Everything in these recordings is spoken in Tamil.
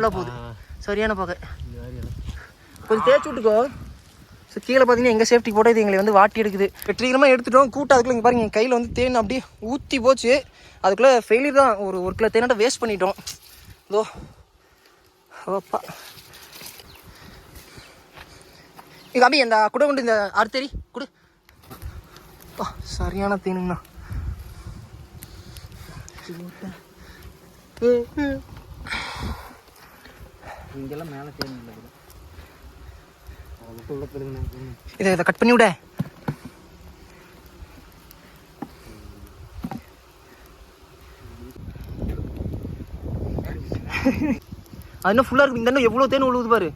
ஃபுல்லாக போகுது. சரியான பகை. கொஞ்சம் தேய்ச்சி விட்டுக்கோ. ஸோ கீழே பார்த்தீங்கன்னா எங்கள் சேஃப்டி போட்டு இது எங்களை வந்து வாட்டி எடுக்குது. வெற்றிகரமாக எடுத்துட்டோம். கூட்டம் அதுக்குள்ள இங்கே பாருங்க என் கையில் வந்து தேன் அப்படியே ஊற்றி போச்சு. அதுக்குள்ளே ஃபெயிலியர் தான். ஒரு ஒரு கிலோ தேனாட்ட வேஸ்ட் பண்ணிட்டோம். இதோ. ஓப்பா இங்க அபி அந்த குடை கொண்டு இந்த அறுத்தறி குடு. சரியான தேனுங்கண்ணா. இங்கெல்லாம் மேலே தேன் அதுக்குள்ள பிறகு இதை இதை கட் பண்ணி விட அது இன்னும் ஃபுல்லாக இருக்கு. இந்த இன்னும் எவ்வளோ தேன் உழுவுது பாரு.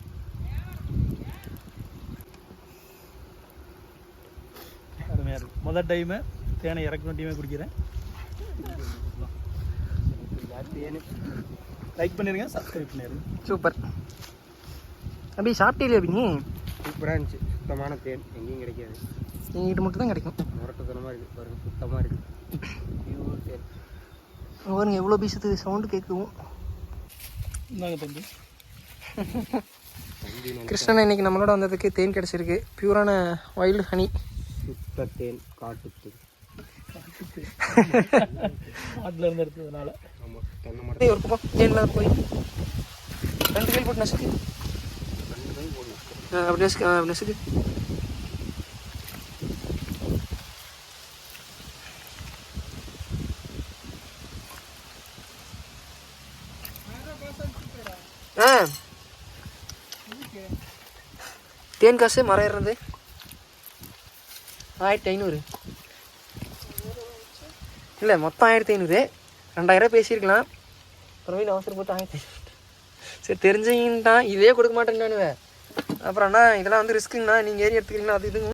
முதல் டைமு தேனை இறக்கணும் டீமே குடிக்கிறேன். லைக் பண்ணிருங்க சப்ஸ்கிரைப் பண்ணிருங்க. சூப்பர் அபி சாப்பிட்டே அபி நீ சூப்பராக இருந்துச்சு. சுத்தமான தேன். எங்கேயும் கிடைக்காது. எங்கிட்ட மட்டும் தான் கிடைக்கும். முரட்டுத்தனமாக இருக்குது பாருங்க சுத்தமாக இருக்குது பியூர் தேன். பாருங்க எவ்வளோ பீசத்து சவுண்டு கேட்கும் இந்தாங்க தம்பி. கிருஷ்ணன் இன்னைக்கு நம்மளோட வந்ததுக்கு தேன் கிடச்சிருக்கு. பியூரான வைல்டு ஹனி சுத்த தேன் காட்டு தேன் காட்டில் இருந்து எடுத்ததுனால. ஒரு பக்கம். தேனில் போய்? ரெண்டு கையில் போட்டு நசுக்கு. அப்படி நசுக்கு அப்படி நசுக்கு. ஆ. தேன் காசு மரம் ஏறுறது. ஆயிரத்தி ஐநூறு. இல்லை மொத்தம் ஆயிரத்தி ஐநூறு. ரெண்டாயிரம் பேசியிருக்கலாம். பிரவீன் அவசரப்பட்டு ஆயிரத்தி ஐநூறு. சரி தெரிஞ்சவங்கன்ட்டான் இதே கொடுக்க மாட்டேன்னு அப்புறம் அண்ணா இதெல்லாம் வந்து ரிஸ்க்குங்கண்ணா நீங்கள் ஏறி எடுத்துக்கிறீங்களா? அது இதுங்க.